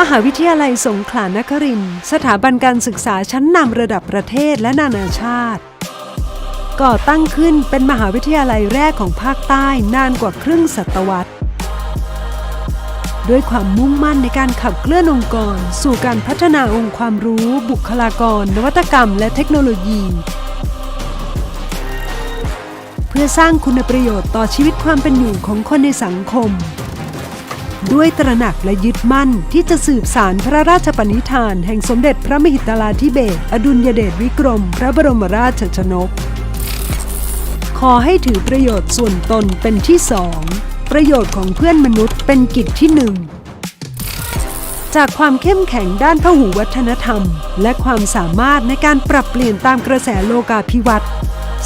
มหาวิทยาลัยสงขลานครินทร์สถาบันการศึกษาชั้นนำระดับประเทศและนานาชาติ ก่อตั้งขึ้นเป็นมหาวิทยาลัยแรกของภาคใต้นานกว่าครึ่งศตวรรษ ด้วยความมุ่งมั่นในการขับเคลื่อนองค์กร สู่การพัฒนาองค์ความรู้ บุคลากร นวัตกรรม และเทคโนโลยี เพื่อสร้างคุณประโยชน์ต่อชีวิตความเป็นอยู่ของคนในสังคม ด้วยตระหนักและยึดมั่นที่จะสืบสารพระราชปณิธาน แห่งสมเด็จพระมหิดลาธิเบศอดุลยเดชวิกรม พระบรมราชชนก ขอให้ถือประโยชน์ส่วนตนเป็นที่สอง ประโยชน์ของเพื่อนมนุษย์เป็นกิจที่หนึ่งจากความเข้มแข็งด้านพหูวัฒนธรรม และความสามารถในการปรับเปลี่ยนตามกระแสโลกาภิวัตน์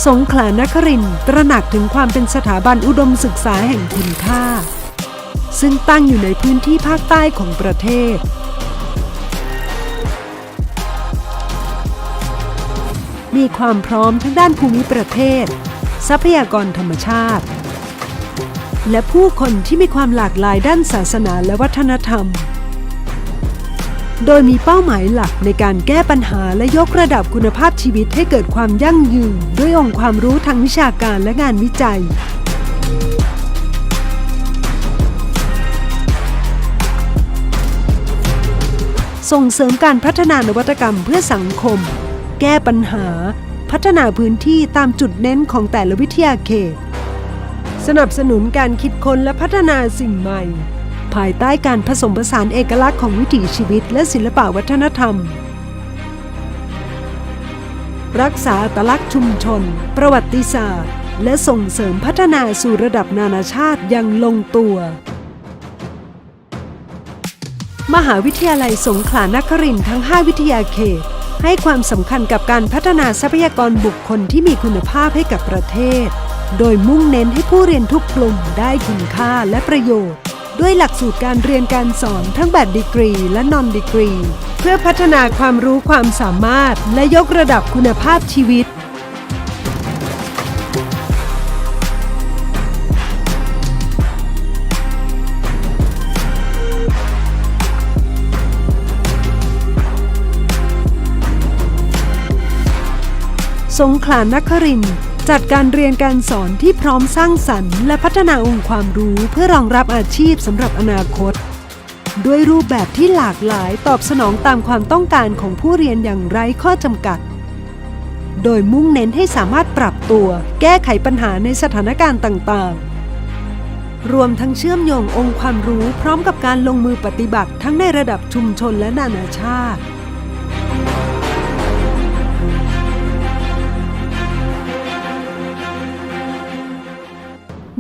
สงขลานครินตระหนักถึงความเป็นสถาบันอุดมศึกษาแห่งคุณค่า ซึ่งตั้งอยู่ในพื้นที่ภาคใต้ของประเทศ มีความพร้อมทั้งด้านภูมิประเทศ ทรัพยากรธรรมชาติ และผู้คนที่มีความหลากหลายด้านศาสนาและวัฒนธรรม โดยมีเป้าหมายหลักในการแก้ปัญหาและยกระดับคุณภาพชีวิตให้เกิดความยั่งยืน ด้วยองค์ความรู้ทางวิชาการและงานวิจัย ส่งเสริมการพัฒนานวัตกรรมเพื่อสังคม แก้ปัญหา พัฒนาพื้นที่ตามจุดเน้นของแต่ละวิทยาเขต สนับสนุนการคิดค้นและพัฒนาสิ่งใหม่ ภายใต้การผสมผสานเอกลักษณ์ของวิถีชีวิตและศิลปวัฒนธรรม รักษาอัตลักษณ์ชุมชน ประวัติศาสตร์ และส่งเสริมพัฒนาสู่ระดับนานาชาติอย่างลงตัว มหาวิทยาลัยสงขลานครินทร์ทั้ง 5 วิทยาเขต ให้ความสำคัญกับการพัฒนาทรัพยากรบุคคลที่มีคุณภาพให้กับประเทศ โดยมุ่งเน้นให้ผู้เรียนทุกกลุ่มได้คุณค่าและประโยชน์ ด้วยหลักสูตรการเรียนการสอนทั้งแบบดีกรีและนอนดีกรี เพื่อพัฒนาความรู้ความสามารถและยกระดับคุณภาพชีวิต สงขลานครินจัดการเรียนการสอนที่พร้อมสร้างสรรค์และพัฒนาองค์ความรู้เพื่อรองรับอาชีพสำหรับอนาคต ด้วยรูปแบบที่หลากหลายตอบสนองตามความต้องการของผู้เรียนอย่างไร้ข้อจำกัด โดยมุ่งเน้นให้สามารถปรับตัว แก้ไขปัญหาในสถานการณ์ต่างๆ รวมทั้งเชื่อมโยงองค์ความรู้พร้อมกับการลงมือปฏิบัติทั้งในระดับชุมชนและนานาชาติ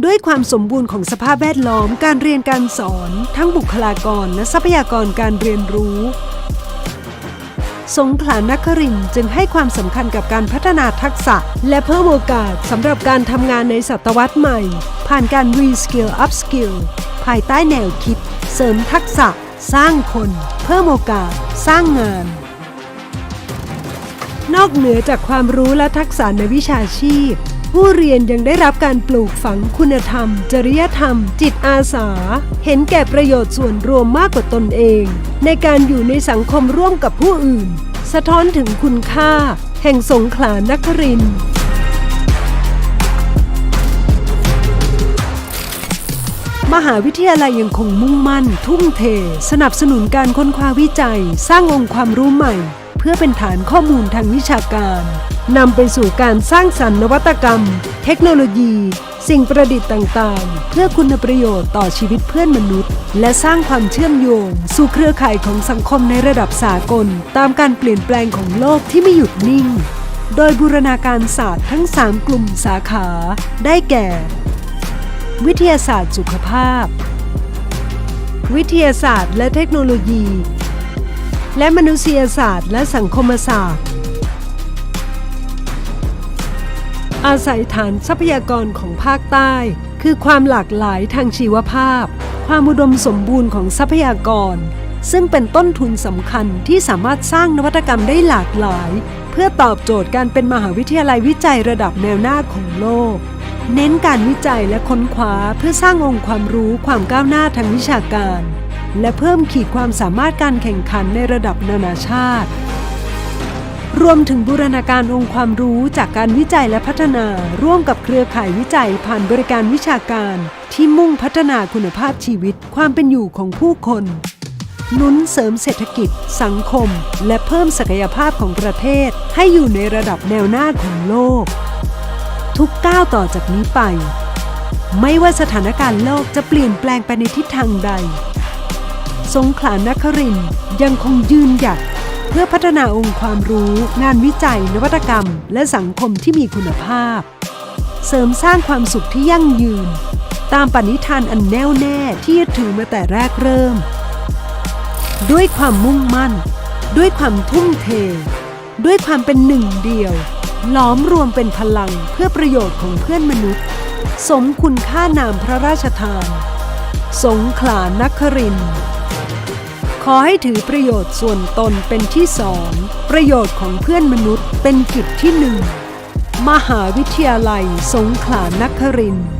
ด้วยความสมบูรณ์ของสภาพแวดล้อมการเรียนการสอน ทั้งบุคลากรและทรัพยากรการเรียนรู้ สงขลานครินจึงให้ความสำคัญกับการพัฒนาทักษะ และเพิ่มโอกาสสำหรับการทำงานในศตวรรษใหม่ ผ่านการ Reskill Upskill ภายใต้แนวคิด เสริมทักษะ สร้างคน เพิ่มโอกาส สร้างงานนอกเหนือจากความรู้และทักษะในวิชาชีพ ผู้เรียนยังได้รับการปลูกฝังคุณธรรม จริยธรรม จิตอาสา เห็นแก่ประโยชน์ส่วนรวมมากกว่าตนเอง ในการอยู่ในสังคมร่วมกับผู้อื่น สะท้อนถึงคุณค่า แห่งสงขลานครินทร์มหาวิทยาลัยยังคงมุ่งมั่น ทุ่มเท สนับสนุนการค้นคว้าวิจัย สร้างองค์ความรู้ใหม่ เพื่อเป็นฐานข้อมูลทางวิชาการนำไปสู่การสร้างสรรค์นวัตกรรม เทคโนโลยี สิ่งประดิษฐ์ต่างๆ เพื่อคุณประโยชน์ต่อชีวิตเพื่อนมนุษย์ และสร้างความเชื่อมโยง สู่เครือข่ายของสังคมในระดับสากล ตามการเปลี่ยนแปลงของโลกที่ไม่หยุดนิ่ง โดยบูรณาการศาสตร์ทั้ง 3 กลุ่มสาขา ได้แก่ วิทยาศาสตร์สุขภาพ วิทยาศาสตร์และเทคโนโลยี และมนุษยศาสตร์และสังคมศาสตร์ อาศัยฐานทรัพยากรของภาคใต้ คือความหลากหลายทางชีวภาพ ความอุดมสมบูรณ์ของทรัพยากร ซึ่งเป็นต้นทุนสำคัญที่สามารถสร้างนวัตกรรมได้หลากหลาย เพื่อตอบโจทย์การเป็นมหาวิทยาลัยวิจัยระดับแนวหน้าของโลกเน้นการวิจัยและค้นคว้าเพื่อสร้างองค์ความรู้ความก้าวหน้าทางวิชาการ และเพิ่มขีดความสามารถการแข่งขันในระดับนานาชาติ รวมถึงบูรณาการองค์ความรู้จากการวิจัยและพัฒนา ร่วมกับเครือข่ายวิจัยผ่านบริการวิชาการ ที่มุ่งพัฒนาคุณภาพชีวิต ความเป็นอยู่ของผู้คนหนุนเสริมเศรษฐกิจ สังคม และเพิ่มศักยภาพของประเทศ ให้อยู่ในระดับแนวหน้าของโลก ทุกก้าวต่อจากนี้ไป ไม่ว่าสถานการณ์โลกจะเปลี่ยนแปลงไปในทิศทางใด สงขลานครินยังคงยืนหยัด เพื่อพัฒนาองค์ความรู้ งานวิจัย นวัตกรรม และสังคมที่มีคุณภาพ เสริมสร้างความสุขที่ยั่งยืน ตามปณิธานอันแน่วแน่ที่ยึดถือมาแต่แรกเริ่ม ด้วยความมุ่งมั่น ด้วยความทุ่มเท ด้วยความเป็นหนึ่งเดียวหลอมรวมเป็นพลังเพื่อประโยชน์ของเพื่อนมนุษย์ สมคุณค่านามพระราชทาน สงขลานครินทร์ อให้ถือประโยชน์ส่วนตนเป็นที่สอง ประโยชน์ของเพื่อนมนุษย์เป็นกิจที่หนึ่ง มหาวิทยาลัยสงขลานครินทร์